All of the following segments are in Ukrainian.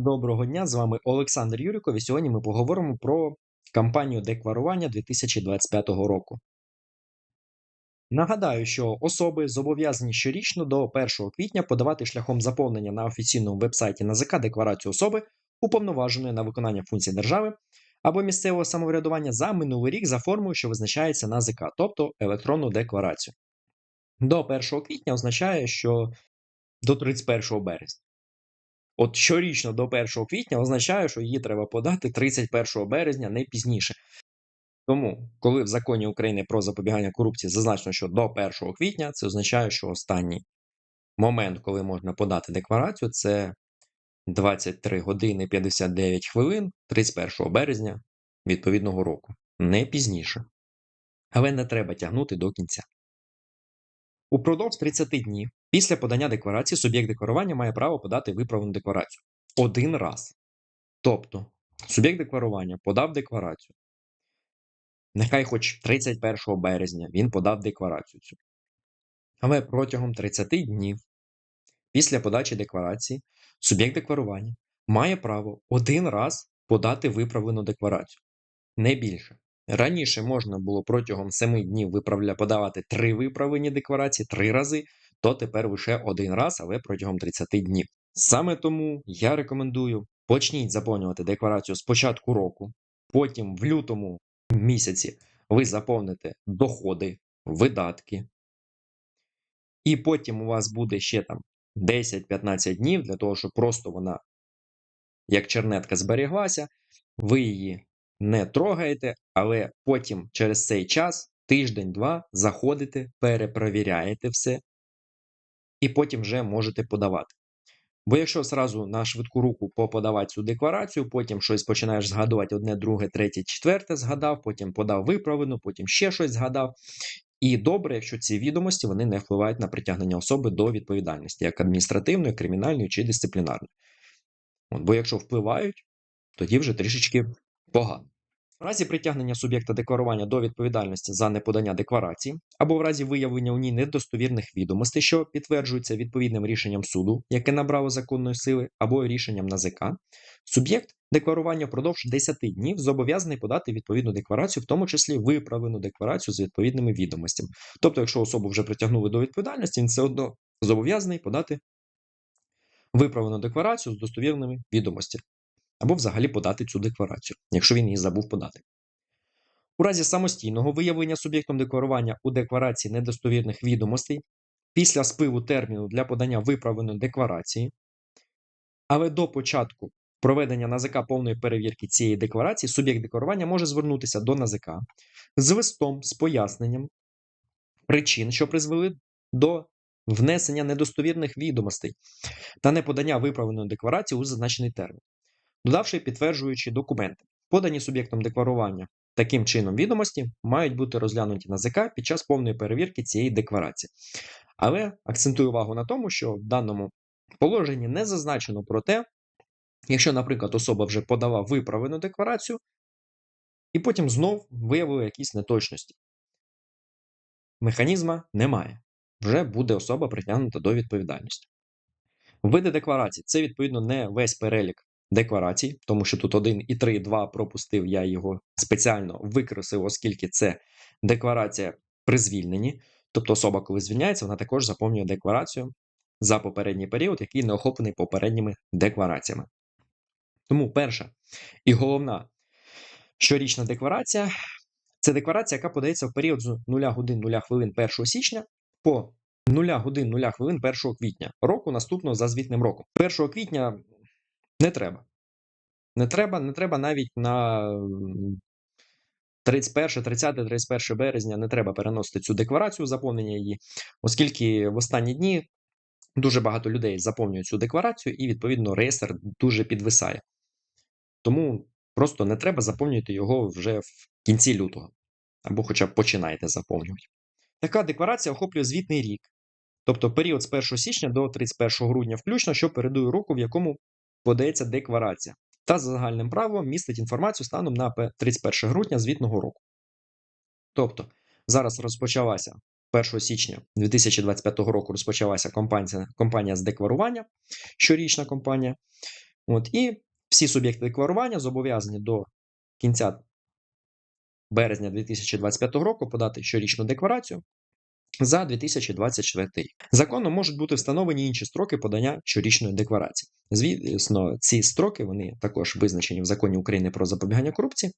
Доброго дня, з вами Олександр Юріков, і сьогодні ми поговоримо про кампанію декларування 2025 року. Нагадаю, що особи зобов'язані щорічно до 1 квітня подавати шляхом заповнення на офіційному вебсайті НАЗК декларацію особи, уповноваженої на виконання функцій держави або місцевого самоврядування за минулий рік за формою, що визначається НАЗК, тобто електронну декларацію. До 1 квітня означає, що до 31 березня. От щорічно до 1 квітня означає, що її треба подати 31 березня, не пізніше. Тому, коли в законі України про запобігання корупції зазначено, що до 1 квітня, це означає, що останній момент, коли можна подати декларацію, це 23 години 59 хвилин 31 березня відповідного року, не пізніше. Але не треба тягнути до кінця. Упродовж 30 днів після подання декларації суб'єкт декларування має право подати виправлену декларацію один раз. Тобто, суб'єкт декларування подав декларацію. Нехай хоч 31 березня він подав декларацію цю. Але протягом 30 днів після подачі декларації суб'єкт декларування має право один раз подати виправлену декларацію. Не більше. Раніше можна було протягом 7 днів подавати три виправлені декларації три рази, то тепер лише один раз, але протягом 30 днів. Саме тому я рекомендую почніть заповнювати декларацію з початку року, потім в лютому місяці ви заповните доходи, видатки, і потім у вас буде ще там 10-15 днів для того, щоб просто вона, як чернетка, зберіглася, ви її не трогаєте, але потім через цей час, тиждень-два, заходите, перепровіряєте все, і потім вже можете подавати. Бо якщо зразу на швидку руку поподавати цю декларацію, потім щось починаєш згадувати одне, друге, третє, четверте згадав, потім подав виправлену, потім ще щось згадав. І добре, якщо ці відомості вони не впливають на притягнення особи до відповідальності, як адміністративної, кримінальної чи дисциплінарної. От, Бо якщо впливають, тоді вже трішечки погано. В разі притягнення суб'єкта декларування до відповідальності за неподання декларації або в разі виявлення у ній недостовірних відомостей, що підтверджуються відповідним рішенням суду, яке набрало законної сили, або рішенням НАЗК, суб'єкт декларування впродовж 10 днів зобов'язаний подати відповідну декларацію, в тому числі виправлену декларацію з відповідними відомостями. Тобто, якщо особу вже притягнули до відповідальності, він все одно зобов'язаний подати виправлену декларацію з достовірними відомостями або взагалі подати цю декларацію, якщо він її забув подати. У разі самостійного виявлення суб'єктом декларування у декларації недостовірних відомостей після спливу терміну для подання виправленої декларації, але до початку проведення НАЗК повної перевірки цієї декларації суб'єкт декларування може звернутися до НАЗК з листом з поясненням причин, що призвели до внесення недостовірних відомостей та неподання виправленої декларації у зазначений термін додавши підтверджуючі документи. Подані суб'єктом декларування таким чином відомості мають бути розглянуті на ЗК під час повної перевірки цієї декларації. Але акцентую увагу на тому, що в даному положенні не зазначено про те, якщо, наприклад, особа вже подала виправлену декларацію, і потім знов виявила якісь неточності. Механізма немає. Вже буде особа притягнута до відповідальності. Види декларації це, відповідно, не весь перелік декларацій, тому що тут 1 і 3, 2 пропустив, я його спеціально викреслив, оскільки це декларація при звільненні. Тобто особа, коли звільняється, вона також заповнює декларацію за попередній період, який не охоплений попередніми деклараціями. Тому перша і головна щорічна декларація це декларація, яка подається в період з 0 годин 0 хвилин 1 січня по 0 годин 0 хвилин 1 квітня року наступного за звітним роком. 1 квітня не треба. Не треба, не треба навіть на 31, 30, 31 березня не треба переносити цю декларацію, заповнення її, оскільки в останні дні дуже багато людей заповнюють цю декларацію, і, відповідно, реєстр дуже підвисає. Тому просто не треба заповнювати його вже в кінці лютого, або хоча б починаєте заповнювати. Така декларація охоплює звітний рік, тобто період з 1 січня до 31 грудня, включно, що передує року, в якому подається декларація та за загальним правилом містить інформацію станом на 31 грудня звітного року. Тобто, зараз розпочалася 1 січня 2025 року розпочалася компанія, компанія з декларування, щорічна компанія. От, і всі суб'єкти декларування зобов'язані до кінця березня 2025 року подати щорічну декларацію за 2024 рік. Законом можуть бути встановлені інші строки подання щорічної декларації. Звісно, ці строки вони також визначені в законі України про запобігання корупції.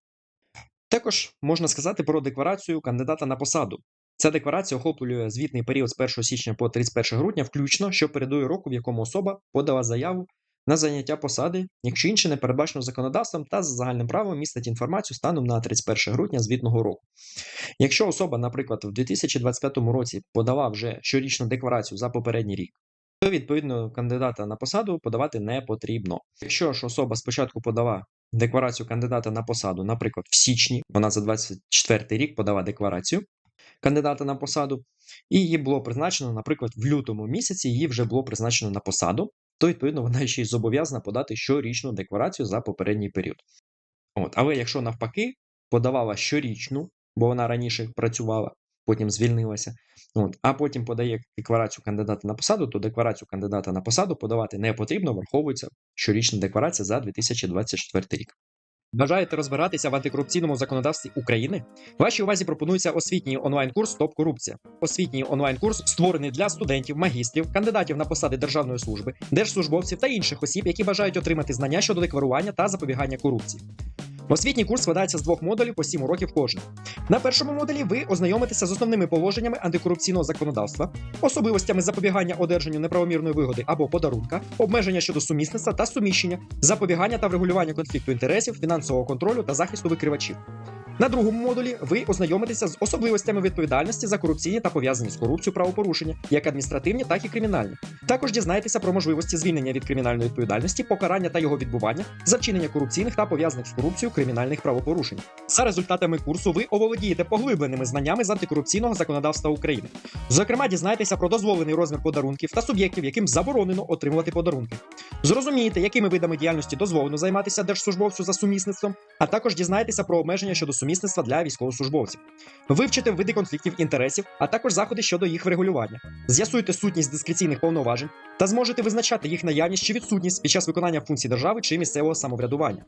Також можна сказати про декларацію кандидата на посаду. Ця декларація охоплює звітний період з 1 січня по 31 грудня, включно, що передує року, в якому особа подала заяву на заняття посади, якщо інше не передбачено законодавством та за загальним правом містить інформацію станом на 31 грудня звітного року. Якщо особа, наприклад, в 2025 році подала вже щорічну декларацію за попередній рік, то відповідно кандидата на посаду подавати не потрібно. Якщо ж особа спочатку подала декларацію кандидата на посаду, наприклад, в січні, вона за 24 рік подала декларацію кандидата на посаду, і її було призначено, наприклад, в лютому місяці її вже було призначено на посаду, то відповідно вона ще й зобов'язана подати щорічну декларацію за попередній період. От, але якщо навпаки подавала щорічну, бо вона раніше працювала, потім звільнилася, от, а потім подає декларацію кандидата на посаду, то декларацію кандидата на посаду подавати не потрібно, враховується щорічна декларація за 2024 рік. Бажаєте розбиратися в антикорупційному законодавстві України? Вашій увазі пропонується освітній онлайн-курс Топ Корупція. Освітній онлайн-курс створений для студентів, магістрів, кандидатів на посади державної служби, держслужбовців та інших осіб, які бажають отримати знання щодо декларування та запобігання корупції. Освітній курс складається з двох модулів по 7 уроків кожен. На першому модулі ви ознайомитеся з основними положеннями антикорупційного законодавства, особливостями запобігання одержанню неправомірної вигоди або подарунка, обмеження щодо сумісництва та суміщення, запобігання та врегулювання конфлікту інтересів, фінансового контролю та захисту викривачів. На другому модулі ви ознайомитеся з особливостями відповідальності за корупційні та пов'язані з корупцією правопорушення, як адміністративні, так і кримінальні. Також дізнаєтеся про можливості звільнення від кримінальної відповідальності, покарання та його відбування за вчинення корупційних та пов'язаних з корупцією кримінальних правопорушень. За результатами курсу ви оволодієте поглибленими знаннями з антикорупційного законодавства України. Зокрема, дізнаєтеся про дозволений розмір подарунків та суб'єктів, яким заборонено отримувати подарунки. Зрозумієте, якими видами діяльності дозволено займатися держслужбовцю за сумісництвом, а також дізнаєтеся про обмеження щодо сумісництва для військовослужбовців. Вивчите види конфліктів інтересів, а також заходи щодо їх врегулювання. З'ясуйте сутність дискреційних повноважень та зможете визначати їх наявність чи відсутність під час виконання функцій держави чи місцевого самоврядування.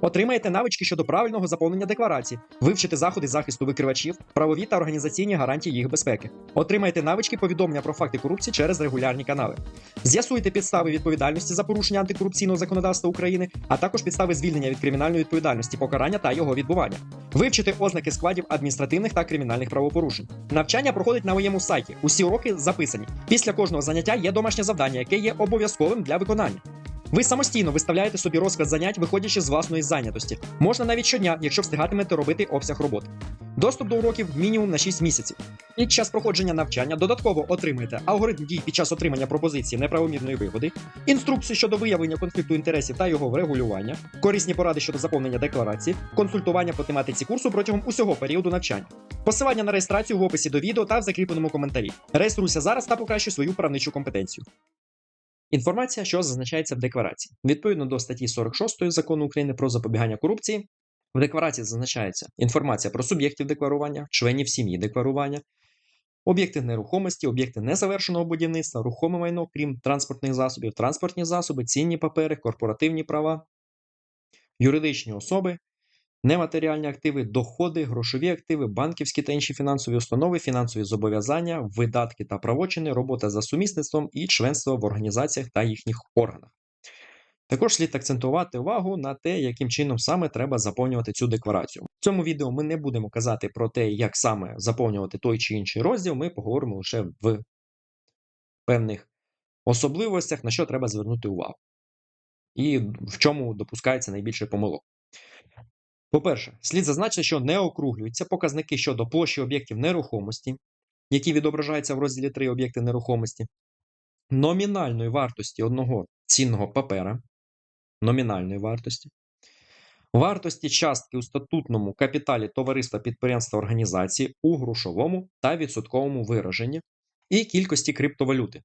Отримаєте навички щодо правильного заповнення декларацій, вивчите заходи захисту викривачів, правові та організаційні гарантії їх безпеки. Отримаєте навички повідомлення про факти корупції через регулярні канали. З'ясуйте підстави відповідальності за порушення антикорупційного законодавства України, а також підстави звільнення від кримінальної відповідальності, покарання та його відбування. Вивчити ознаки складів адміністративних та кримінальних правопорушень. Навчання проходить на моєму сайті. Усі уроки записані. Після кожного заняття є домашнє завдання, яке є обов'язковим для виконання. Ви самостійно виставляєте собі розклад занять, виходячи з власної зайнятості. Можна навіть щодня, якщо встигатимете робити обсяг роботи. Доступ до уроків мінімум на 6 місяців. Під час проходження навчання додатково отримаєте алгоритм дій під час отримання пропозиції неправомірної вигоди, інструкції щодо виявлення конфлікту інтересів та його врегулювання, корисні поради щодо заповнення декларації, консультування по тематиці курсу протягом усього періоду навчання. Посилання на реєстрацію в описі до відео та в закріпленому коментарі. Реєструйся зараз та покращуй свою правничу компетенцію. Інформація, що зазначається в декларації. Відповідно до статті 46 закону України про запобігання корупції, в декларації зазначається інформація про суб'єктів декларування, членів сім'ї декларування, об'єкти нерухомості, об'єкти незавершеного будівництва, рухоме майно, крім транспортних засобів, транспортні засоби, цінні папери, корпоративні права, юридичні особи, нематеріальні активи, доходи, грошові активи, банківські та інші фінансові установи, фінансові зобов'язання, видатки та правочини, робота за сумісництвом і членство в організаціях та їхніх органах. Також слід акцентувати увагу на те, яким чином саме треба заповнювати цю декларацію. В цьому відео ми не будемо казати про те, як саме заповнювати той чи інший розділ, ми поговоримо лише в певних особливостях, на що треба звернути увагу, і в чому допускається найбільше помилок. По-перше, слід зазначити, що не округлюються показники щодо площі об'єктів нерухомості, які відображаються в розділі 3 об'єкти нерухомості, номінальної вартості одного цінного папера, номінальної вартості, вартості частки у статутному капіталі товариства підприємства організації у грошовому та відсотковому вираженні і кількості криптовалюти.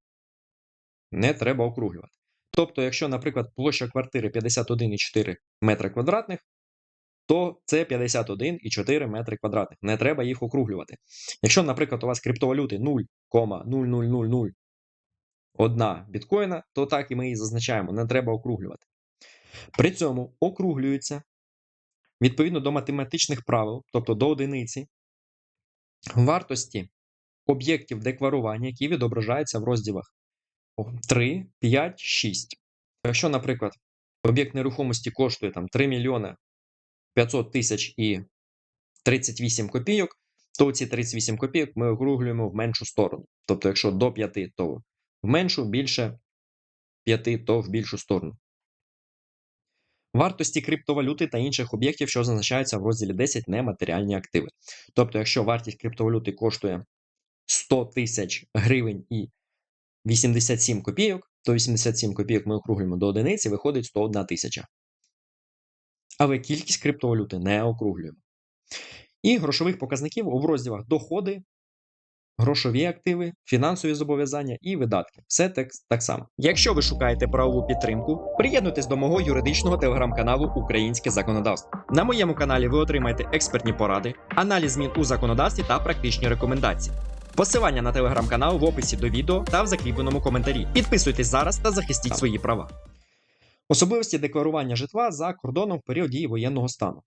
Не треба округлювати. Тобто, якщо, наприклад, площа квартири 51,4 метра квадратних, то це 51,4 метри квадратних. Не треба їх округлювати. Якщо, наприклад, у вас криптовалюти 0,0001 біткоїна, то так і ми її зазначаємо, не треба округлювати. При цьому округлюються відповідно до математичних правил, тобто до одиниці, вартості об'єктів декларування, які відображаються в розділах 3, 5, 6. Якщо, наприклад, об'єкт нерухомості коштує там 3 мільйони 500 тисяч і 38 копійок, то ці 38 копійок ми округлюємо в меншу сторону. Тобто, якщо до 5, то в меншу, більше 5, то в більшу сторону. Вартості криптовалюти та інших об'єктів, що зазначаються в розділі 10 нематеріальні активи. Тобто, якщо вартість криптовалюти коштує 100 тисяч гривень і 87 копійок, то 87 копійок ми округлюємо до одиниці, виходить 101 тисяча. Але кількість криптовалюти не округлюємо. І грошових показників у розділах доходи, грошові активи, фінансові зобов'язання і видатки. Все так, так само. Якщо ви шукаєте правову підтримку, приєднуйтесь до мого юридичного телеграм-каналу Українське законодавство. На моєму каналі ви отримаєте експертні поради, аналіз змін у законодавстві та практичні рекомендації. Посилання на телеграм-канал в описі до відео та в закріпленому коментарі. Підписуйтесь зараз та захистіть свої права. Особливості декларування житла за кордоном в період дії воєнного стану.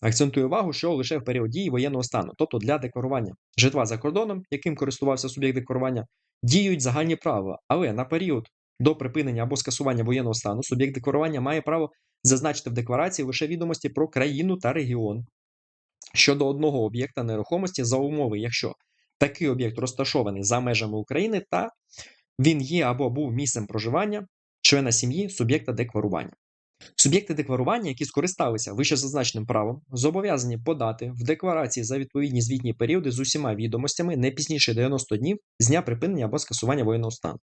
Акцентую увагу, що лише в період дії воєнного стану, тобто для декларування житла за кордоном, яким користувався суб'єкт декларування, діють загальні правила, але на період до припинення або скасування воєнного стану суб'єкт декларування має право зазначити в декларації лише відомості про країну та регіон щодо одного об'єкта нерухомості за умови, якщо такий об'єкт розташований за межами України та він є або був місцем проживання члена сім'ї суб'єкта декларування. Суб'єкти декларування, які скористалися вищезазначеним правом, зобов'язані подати в декларації за відповідні звітні періоди з усіма відомостями не пізніше 90 днів з дня припинення або скасування воєнного стану.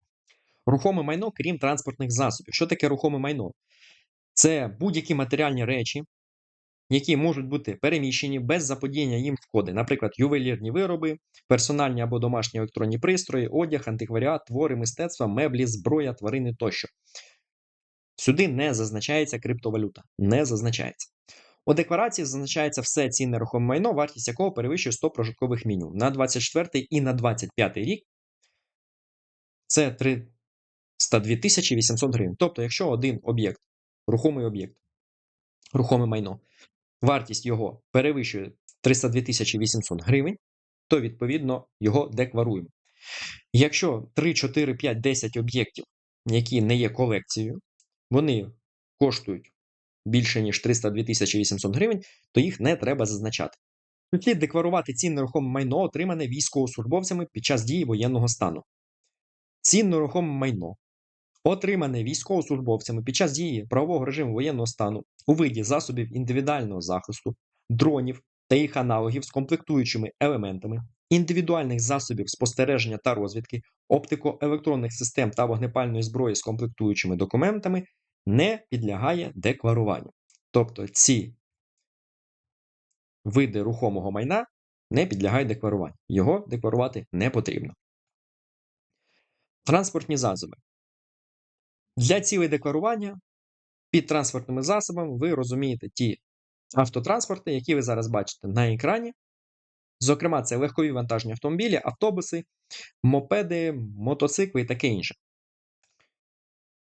Рухоме майно, крім транспортних засобів. Що таке рухоме майно? Це будь-які матеріальні речі, які можуть бути переміщені без заподіяння їм шкоди, наприклад, ювелірні вироби, персональні або домашні електронні пристрої, одяг, антикваріат, твори мистецтва, меблі, зброя, тварини тощо. Сюди не зазначається криптовалюта. Не зазначається. У декларації зазначається все цінне рухоме майно, вартість якого перевищує 100 прожиткових мінімум. На 24 і на 25 рік це 302 тисячі 800 гривень. Тобто, якщо один об'єкт, рухомий об'єкт, рухоме майно, вартість його перевищує 302 800 гривень, то відповідно його декларуємо. Якщо 3, 4, 5, 10 об'єктів, які не є колекцією, вони коштують більше, ніж 302 800 гривень, то їх не треба зазначати. Слід декларувати цінне нерухоме майно, отримане військовослужбовцями під час дії воєнного стану. Цінне нерухоме майно, отримане військовослужбовцями під час дії правового режиму воєнного стану у виді засобів індивідуального захисту, дронів та їх аналогів з комплектуючими елементами, індивідуальних засобів спостереження та розвідки, оптико-електронних систем та вогнепальної зброї з комплектуючими документами не підлягає декларуванню. Тобто ці види рухомого майна не підлягають декларуванню. Його декларувати не потрібно. Транспортні засоби. Для цілей декларування під транспортними засобами ви розумієте ті автотранспорти, які ви зараз бачите на екрані. Зокрема, це легкові вантажні автомобілі, автобуси, мопеди, мотоцикли і таке інше.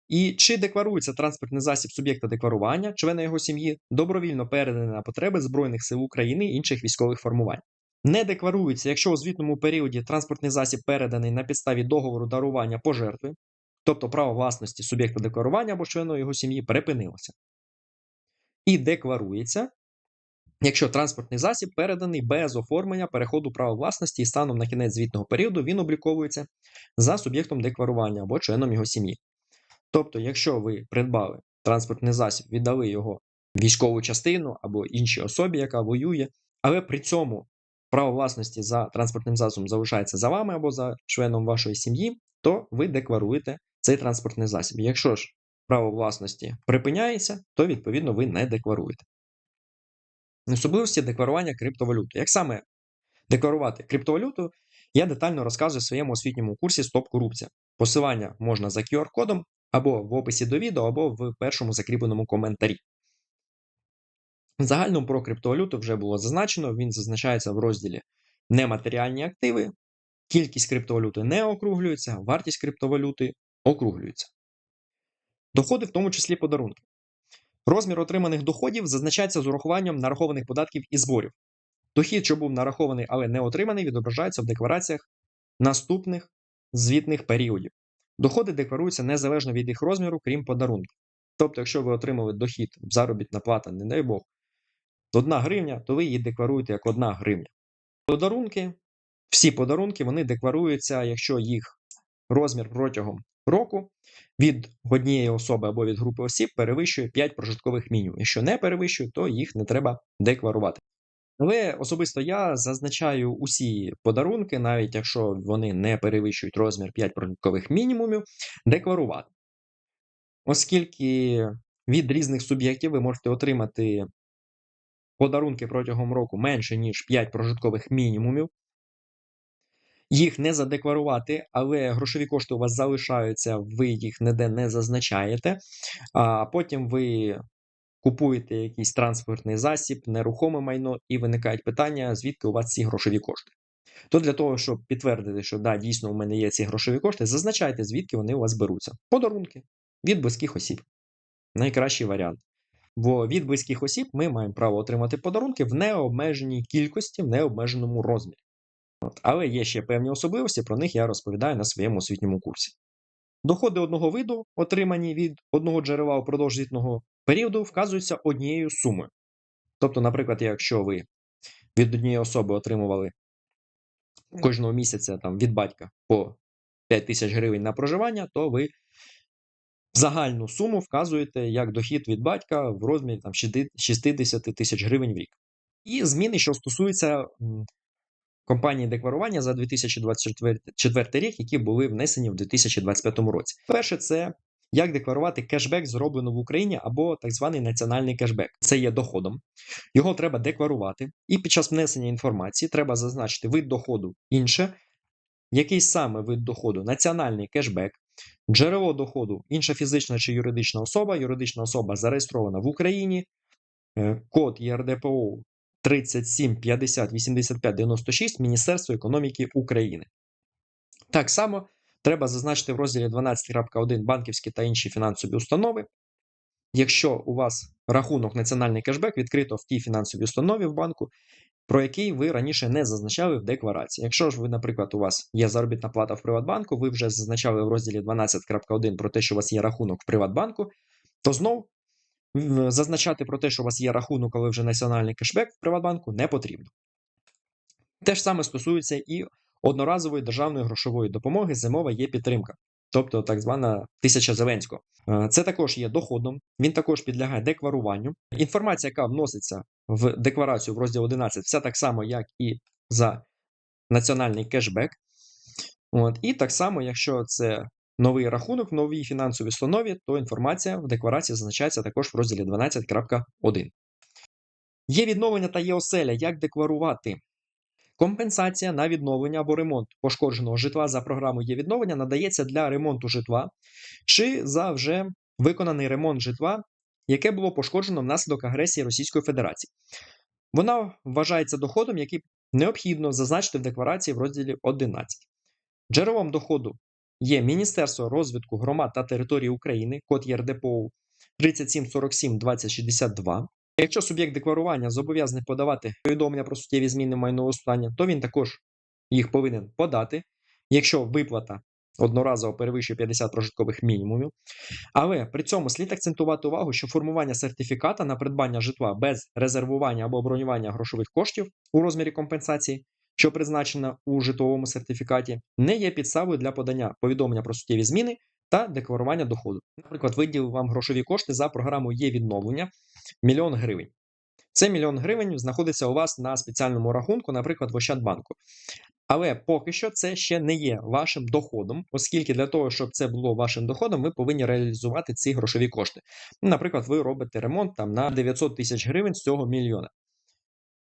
І чи декларується транспортний засіб суб'єкта декларування, члена його сім'ї, добровільно переданий на потреби Збройних сил України і інших військових формувань. Не декларується, якщо у звітному періоді транспортний засіб переданий на підставі договору дарування пожертви, тобто право власності суб'єкта декларування або члена його сім'ї припинилося. І декларується, якщо транспортний засіб переданий без оформлення переходу права власності і станом на кінець звітного періоду він обліковується за суб'єктом декларування або членом його сім'ї. Тобто, якщо ви придбали транспортний засіб, віддали його військову частину або іншій особі, яка воює, але при цьому право власності за транспортним засобом залишається за вами або за членом вашої сім'ї, то ви декларуєте цей транспортний засіб. Якщо ж право власності припиняється, то відповідно ви не декларуєте. Особливості декларування криптовалюти. Як саме декларувати криптовалюту, я детально розказую в своєму освітньому курсі Стоп корупція. Посилання можна за QR-кодом або в описі до відео, або в першому закріпленому коментарі. В загальному про криптовалюту вже було зазначено, він зазначається в розділі нематеріальні активи, кількість криптовалюти не округлюється, вартість криптовалюти округлюється. Доходи, в тому числі подарунки. Розмір отриманих доходів зазначається з урахуванням нарахованих податків і зборів. Дохід, що був нарахований, але не отриманий, відображається в деклараціях наступних звітних періодів. Доходи декларуються незалежно від їх розміру, крім подарунків. Тобто, якщо ви отримали дохід, заробітна плата, не дай Бог, 1 гривня, то ви її декларуєте як 1 гривня. Подарунки, всі подарунки, вони декларуються, якщо їх розмір протягом року від однієї особи або від групи осіб перевищує 5 прожиткових мінімумів. Якщо не перевищує, то їх не треба декларувати. Але особисто я зазначаю усі подарунки, навіть якщо вони не перевищують розмір 5 прожиткових мінімумів, декларувати. Оскільки від різних суб'єктів ви можете отримати подарунки протягом року менше, ніж 5 прожиткових мінімумів, їх не задекларувати, але грошові кошти у вас залишаються, ви їх ніде не зазначаєте, а потім ви купуєте якийсь транспортний засіб, нерухоме майно, і виникають питання, звідки у вас ці грошові кошти. То для того, щоб підтвердити, що да, дійсно у мене є ці грошові кошти, зазначайте, звідки вони у вас беруться. Подарунки від близьких осіб. Найкращий варіант. Бо від близьких осіб ми маємо право отримати подарунки в необмеженій кількості, в необмеженому розмірі. От. Але є ще певні особливості, про них я розповідаю на своєму освітньому курсі. Доходи одного виду, отримані від одного джерела упродовж звітного періоду, вказуються однією сумою. Тобто, наприклад, якщо ви від однієї особи отримували кожного місяця там, від батька по 5 тисяч гривень на проживання, то ви загальну суму вказуєте як дохід від батька в розмірі там, 60 тисяч гривень в рік. І зміни, що стосуються компанії декларування за 2024 рік, які були внесені в 2025 році. Перше, це як декларувати кешбек, зроблено в Україні, або так званий національний кешбек. Це є доходом. Його треба декларувати, і під час внесення інформації треба зазначити вид доходу інше, який саме вид доходу національний кешбек, джерело доходу інша фізична чи юридична особа, юридична особа зареєстрована в Україні, е, код ЄРДПО 37 50 85 96 Міністерство економіки України. Так само треба зазначити в розділі 12.1 банківські та інші фінансові установи. Якщо у вас рахунок національний кешбек відкрито в тій фінансовій установі в банку, про який ви раніше не зазначали в декларації. Якщо ж ви, наприклад, у вас є заробітна плата в Приватбанку, ви вже зазначали в розділі 12.1 про те, що у вас є рахунок в Приватбанку, то знов зазначати про те, що у вас є рахунок, але вже національний кешбек в Приватбанку, не потрібно. Те ж саме стосується і одноразової державної грошової допомоги, зимова є підтримка, тобто так звана тисяча Зеленського. Е, Це також є доходом, він також підлягає декларуванню. Інформація, яка вноситься в декларацію в розділ 11, вся так само, як і за національний кешбек. От, І так само, якщо це новий рахунок в новій фінансовій установі, то інформація в декларації зазначається також в розділі 12.1. Є відновлення та є оселя. Як декларувати? Компенсація на відновлення або ремонт пошкодженого житла за програмою є відновлення надається для ремонту житла чи за вже виконаний ремонт житла, яке було пошкоджено внаслідок агресії Російської Федерації. Вона вважається доходом, який необхідно зазначити в декларації в розділі 11. Джерелом доходу є Міністерство розвитку громад та території України, код ЄРДПО 3747 2062. Якщо суб'єкт декларування зобов'язаний подавати повідомлення про суттєві зміни майнового стану, то він також їх повинен подати, якщо виплата одноразово перевищує 50 прожиткових мінімумів. Але при цьому слід акцентувати увагу, що формування сертифіката на придбання житла без резервування або бронювання грошових коштів у розмірі компенсації, що призначена у житловому сертифікаті, не є підставою для подання повідомлення про суттєві зміни та декларування доходу. Наприклад, виділив вам грошові кошти за програмою є відновлення мільйон гривень. Це мільйон гривень знаходиться у вас на спеціальному рахунку, наприклад, в Ощадбанку. Але поки що це ще не є вашим доходом, оскільки для того, щоб це було вашим доходом, ви повинні реалізувати ці грошові кошти. Наприклад, ви робите ремонт там на 900 тисяч гривень з цього мільйона.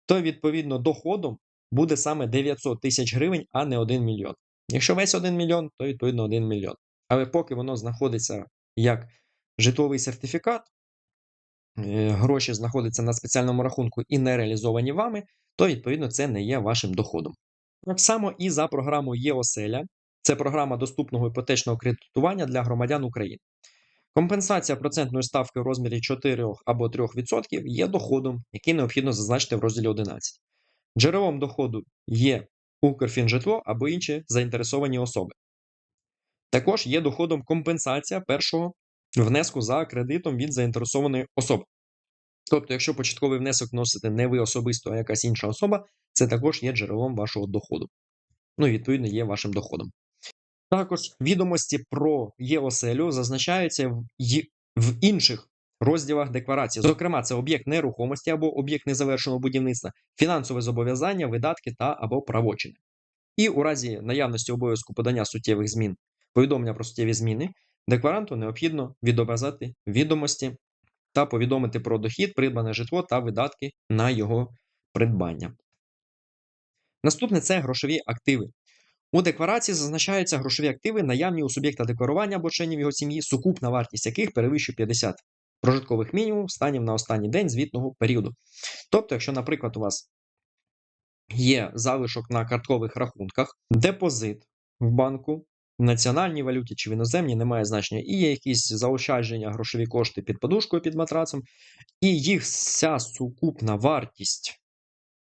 То, відповідно, доходом буде саме 900 тисяч гривень, а не 1 мільйон. Якщо весь 1 мільйон, то відповідно 1 мільйон. Але поки воно знаходиться як житловий сертифікат, е, гроші знаходяться на спеціальному рахунку і не реалізовані вами, то відповідно це не є вашим доходом. Так само і за програмою ЄОселя, це програма доступного іпотечного кредитування для громадян України. Компенсація процентної ставки в розмірі 4 або 3% є доходом, який необхідно зазначити в розділі 11. Джерелом доходу є Укрфінжитло або інші заінтересовані особи. Також є доходом компенсація першого внеску за кредитом від заінтересованої особи. Тобто, якщо початковий внесок вносите не ви особисто, а якась інша особа, це також є джерелом вашого доходу. Ну і відповідно є вашим доходом. Також відомості про ЄОСЕЛю зазначаються в інших розділах декларації. Зокрема, це об'єкт нерухомості або об'єкт незавершеного будівництва, фінансове зобов'язання, видатки та або правочини. І у разі наявності обов'язку подання суттєвих змін, повідомлення про суттєві зміни, декларанту необхідно відобразити відомості та повідомити про дохід, придбане житло та видатки на його придбання. Наступне це грошові активи. У декларації зазначаються грошові активи, наявні у суб'єкта декларування або членів його сім'ї, сукупна вартість яких перевищує 50 прожиткових мінімум станів на останній день звітного періоду. Тобто, якщо, наприклад, у вас є залишок на карткових рахунках, депозит в банку, в національній валюті чи в іноземній немає значення, і є якісь заощадження, грошові кошти під подушкою, під матрацом, і їх вся сукупна вартість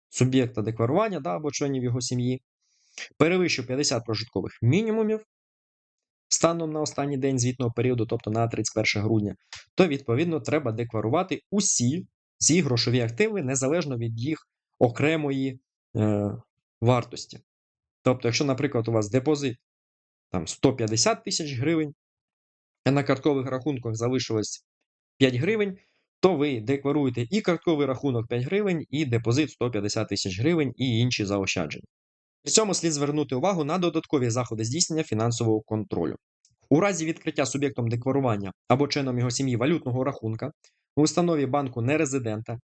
суб'єкта декларування да, або членів його сім'ї перевищує 50 прожиткових мінімумів станом на останній день звітного періоду, тобто на 31 грудня, то відповідно треба декларувати усі ці грошові активи незалежно від їх окремої е, вартості. Тобто, якщо, наприклад, у вас депозит там 150 тисяч гривень, а на карткових рахунках залишилось 5 гривень, то ви декларуєте і картковий рахунок 5 гривень, і депозит 150 тисяч гривень, і інші заощадження. При цьому слід звернути увагу на додаткові заходи здійснення фінансового контролю. У разі відкриття суб'єктом декларування або членом його сім'ї валютного рахунка у установі банку нерезидента,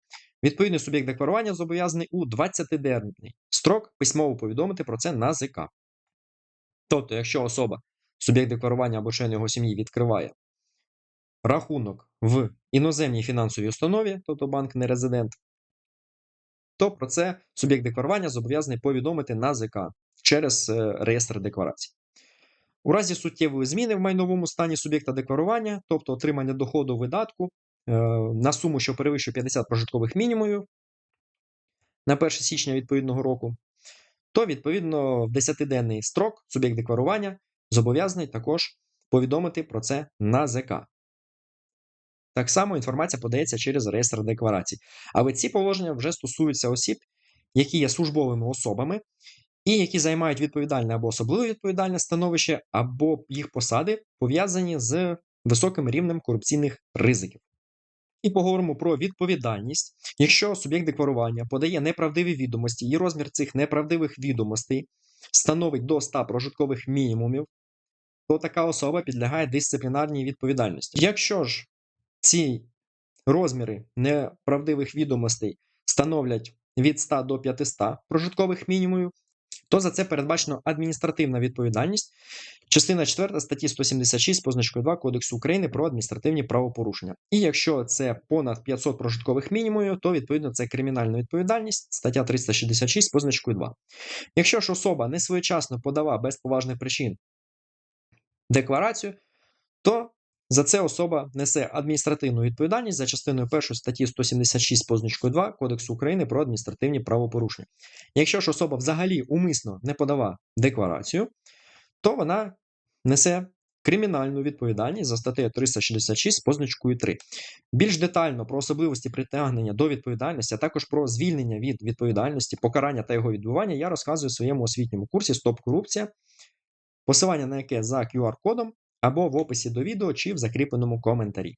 відповідний суб'єкт декларування зобов'язаний у 20-денний строк письмово повідомити про це на ЗК. Тобто, якщо особа, суб'єкт декларування або член його сім'ї відкриває рахунок в іноземній фінансовій установі, тобто банк нерезидент, то про це суб'єкт декларування зобов'язаний повідомити на ЗК через е, реєстр декларацій. У разі суттєвої зміни в майновому стані суб'єкта декларування, тобто отримання доходу видатку е, на суму, що перевищує 50 прожиткових мінімумів на 1 січня відповідного року, то відповідно в 10-денний строк суб'єкт декларування зобов'язаний також повідомити про це на ЗК. Так само інформація подається через реєстр декларацій. Але ці положення вже стосуються осіб, які є службовими особами, і які займають відповідальне або особливо відповідальне становище, або їх посади пов'язані з високим рівнем корупційних ризиків. І поговоримо про відповідальність. Якщо суб'єкт декларування подає неправдиві відомості, і розмір цих неправдивих відомостей становить до 100 прожиткових мінімумів, то така особа підлягає дисциплінарній відповідальності. Якщо ж ці розміри неправдивих відомостей становлять від 100 до 500 прожиткових мінімумів, то за це передбачено адміністративна відповідальність, частина 4 статті 176 позначкою 2 Кодексу України про адміністративні правопорушення. І якщо це понад 500 прожиткових мінімумів, то відповідно це кримінальна відповідальність, стаття 366 позначкою 2. Якщо ж особа не своєчасно подала без поважних причин декларацію, то за це особа несе адміністративну відповідальність за частиною 1 статті 176 позначкою 2 Кодексу України про адміністративні правопорушення. Якщо ж особа взагалі умисно не подала декларацію, то вона несе кримінальну відповідальність за статтею 366 позначкою 3. Більш детально про особливості притягнення до відповідальності, а також про звільнення від відповідальності, покарання та його відбування я розказую в своєму освітньому курсі Стоп корупція, посилання на яке за QR-кодом або в описі до відео чи в закріпленому коментарі.